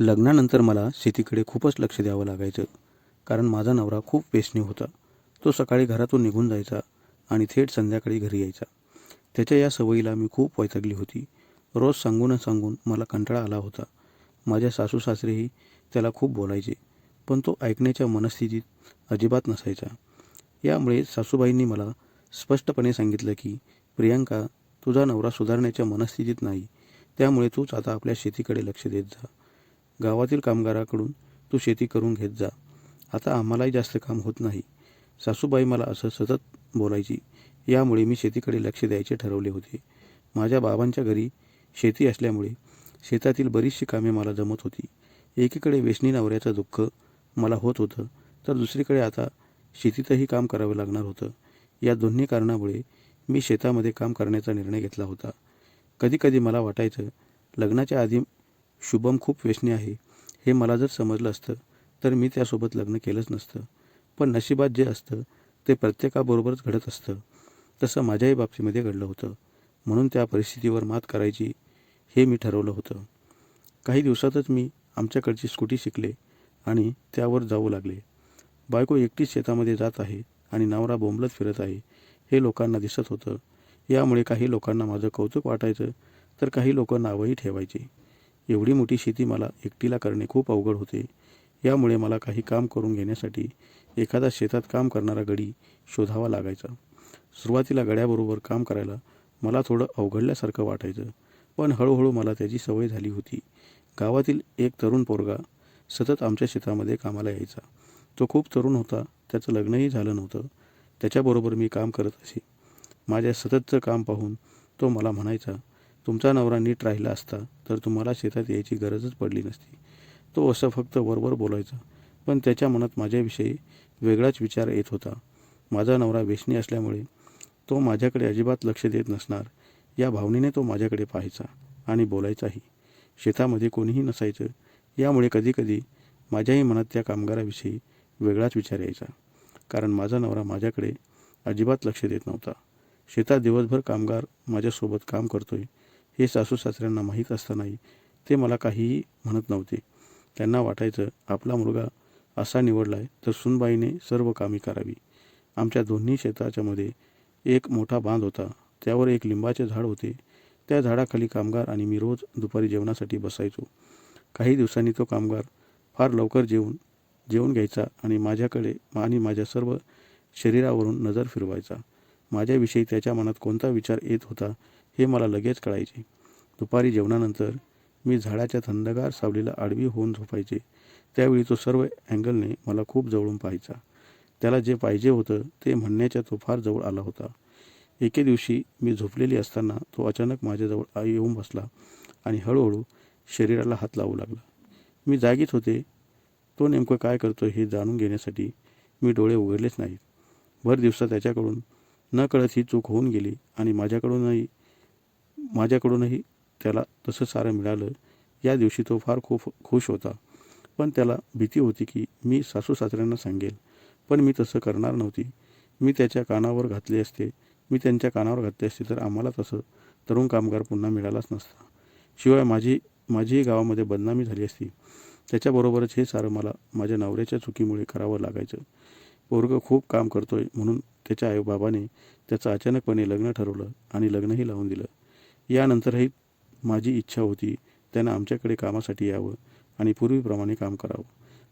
लग्नानंतर मला शेतीकडे खूपच लक्ष द्यावं लागायचं. कारण माझा नवरा खूप व्यसनी होता. तो सकाळी घरातून निघून जायचा आणि थेट संध्याकाळी घरी यायचा. त्याच्या या सवयीला मी खूप वैतागली होती. रोज सांगून सांगून मला कंटाळा आला होता. माझ्या सासू सासरेही त्याला खूप बोलायचे पण तो ऐकण्याच्या मनस्थितीत अजिबात नसायचा. यामुळे सासूबाईंनी मला स्पष्टपणे सांगितलं की प्रियांका तुझा नवरा सुधारण्याच्या मनस्थितीत नाही. त्यामुळे तूच आता आपल्या शेतीकडे लक्ष देत जा. गावातील कामगाराकडून तू शेती करून घेत जा. आता आम्हालाही जास्त काम होत नाही. सासूबाई मला असं सतत बोलायची. यामुळे मी शेतीकडे लक्ष द्यायचे ठरवले होते. माझ्या बाबांच्या घरी शेती असल्यामुळे शेतातील बरीचशी कामे मला जमत होती. एकीकडे वेचणी नवऱ्याचं दुःख मला होत होतं तर दुसरीकडे आता शेतीतही काम करावं लागणार होतं. या दोन्ही कारणामुळे मी शेतामध्ये काम करण्याचा निर्णय घेतला होता. कधीकधी मला वाटायचं लग्नाच्या आधी शुभम खूप व्यसनी आहे. हे मला जर समजलं असतं तर मी त्यासोबत लग्न केलंच नसतं. पण नशिबात जे असतं ते प्रत्येकाबरोबरच घडत असतं. तसं माझ्याही बाबतीमध्ये घडलं होतं. म्हणून त्या परिस्थितीवर मात करायची हे मी ठरवलं होतं. काही दिवसातच मी आमच्याकडची स्कूटी शिकले आणि त्यावर जाऊ लागले. बायको एकटीच शेतामध्ये जात आहे आणि नवरा बोंबलत फिरत आहे हे लोकांना दिसत होतं. यामुळे काही लोकांना माझं कौतुक वाटायचं तर काही लोक नावही ठेवायची. एवढी मोठी शेती मला एकटीला करणे खूप अवघड होते. यामुळे मला काही काम करून घेण्यासाठी एखादा शेतात काम करणारा गडी शोधावा लागायचा. सुरुवातीला गड्याबरोबर काम करायला मला थोडं अवघडल्यासारखं वाटायचं पण हळूहळू मला त्याची सवय झाली होती. गावातील एक तरुण पोरगा सतत आमच्या शेतामध्ये कामाला यायचा. तो खूप तरुण होता त्याचं लग्नही झालं नव्हतं. त्याच्याबरोबर मी काम करत असे. माझ्या सततचं काम पाहून तो मला म्हणायचा तुमचा नवरा नीट राहिला असता तर तुम्हाला शेतात यायची गरजच पडली नसती. तो असं फक्त वरवर बोलायचा. पण त्याच्या मनात माझ्याविषयी वेगळाच विचार येत होता. माझा नवरा वेशनी असल्यामुळे तो माझ्याकडे अजिबात लक्ष देत नसणार. या भावनेने तो माझ्याकडे पाहायचा आणि बोलायचाही. शेतामध्ये कोणीही नसायचं. यामुळे कधीकधी माझ्याही मनात त्या कामगाराविषयी वेगळाच विचार यायचा. कारण माझा नवरा माझ्याकडे अजिबात लक्ष देत नव्हता. शेतात दिवसभर कामगार माझ्यासोबत काम करतोय. हे सासू सासऱ्यांना माहीत असतानाही ते मला काहीही म्हणत नव्हते. त्यांना वाटायचं आपला मुलगा असा निवडलाय तर सुनबाईने सर्व कामे करावी. आमच्या दोन्ही शेताच्यामध्ये एक मोठा बांध होता. त्यावर एक लिंबाचे झाड होते. त्या झाडाखाली कामगार आणि मी रोज दुपारी जेवणासाठी बसायचो. काही दिवसांनी तो कामगार फार लवकर जेवून जेवून घ्यायचा आणि माझ्याकडे आणि माझ्या सर्व शरीरावरून नजर फिरवायचा. माझ्याविषयी त्याच्या मनात कोणता विचार येत होता हे मला लगेच कळायचे. दुपारी जेवणानंतर मी झाडाच्या थंडगार सावलीला आडवी होऊन झोपायचे. त्यावेळी तो सर्व अँगलने मला खूप जवळून पाहायचा. त्याला जे पाहिजे होतं ते म्हणण्याच्या तो फार जवळ आला होता. एके दिवशी मी झोपलेली असताना तो अचानक माझ्याजवळ येऊन बसला आणि हळूहळू शरीराला हात लावू लागला. मी जागीच होते. तो नेमकं काय करतो हे जाणून घेण्यासाठी मी डोळे उघडलेच नाहीत. भर दिवसा त्याच्याकडून नकळत ही चूक होऊन गेली आणि माझ्याकडूनही माझ्याकडूनही त्याला तसं सारं मिळालं. या दिवशी तो फार खूप खुश होता. पण त्याला भीती होती की मी सासू सासऱ्यांना सांगेल. पण मी तसं करणार नव्हती. मी त्याच्या कानावर घातले असते. मी त्यांच्या कानावर घातले असते तर आम्हाला तसं तरुण कामगार पुन्हा मिळालाच नसता. शिवाय माझी माझीही गावामध्ये बदनामी झाली असती. त्याच्याबरोबरच हे सारं मला माझ्या नवऱ्याच्या चुकीमुळे करावं लागायचं. पोरगं खूप काम करतोय म्हणून त्याच्या आईबाबाने त्याचं अचानकपणे लग्न ठरवलं आणि लग्नही लावून दिलं. यानंतरही माझी इच्छा होती त्यानं आमच्याकडे कामासाठी यावं आणि पूर्वीप्रमाणे काम करावं.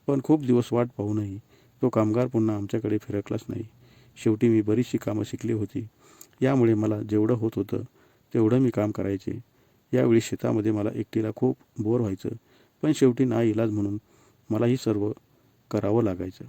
पण खूप दिवस वाट पाहूनही तो कामगार पुन्हा आमच्याकडे फिरकलाच नाही. शेवटी मी बरीचशी कामं शिकली होती. यामुळे मला जेवढं होत होतं तेवढं मी काम करायचे. यावेळी शेतामध्ये मला एकटीला खूप बोर व्हायचं. पण शेवटी ना इलाज म्हणून मला ही सर्व करावं लागायचं.